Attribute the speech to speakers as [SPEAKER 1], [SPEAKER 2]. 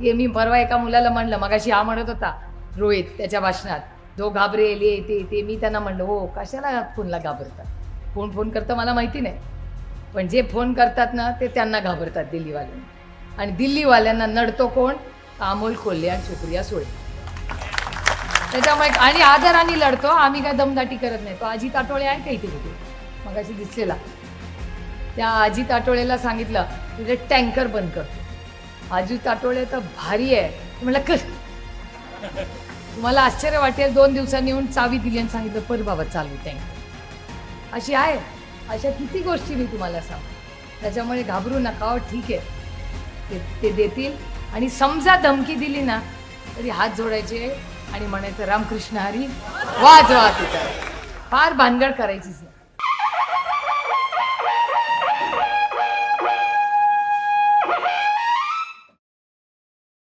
[SPEAKER 1] हे मी परवा एका मुलाला म्हणलं मगाशी हा म्हणत होता रोहित त्याच्या भाषणात जो घाबरेल ये ते ते. मी त्यांना म्हणलं हो कशाला फोनला घाबरतात? कोण फोन करतं मला माहिती नाही. पण जे फोन करतात ना ते त्यांना घाबरतात दिल्लीवाल्यांना. आणि दिल्लीवाल्यांना नडतो कोण? अमोल कोल्हे आणि सुप्रिया सुळे. त्याच्यामुळे आणि आदराने लढतो आम्ही काय दमदाटी करत नाही. तो अजित ताटोळे आहे का इथे कुठे मगाशी दिसलेला. त्या अजित ताटोळेला सांगितलं तुझे टँकर बंद करतो अजित ताटोळे तर भारी आहे. म्हटलं कर. तुम्हाला आश्चर्य वाटेल दोन दिवसांनी येऊन चावी दिली आणि सांगितलं पर बाबा चालू त्यांनी अशी आहे. अशा किती गोष्टी मी तुम्हाला सांग. त्याच्यामुळे घाबरू नका हो, ठीक आहे. ते ते देतील. आणि समजा धमकी दिली ना तरी हात जोडायचे आणि म्हणायचं रामकृष्ण हरी वाज वा तिथं. फार भानगड करायचीच नाही.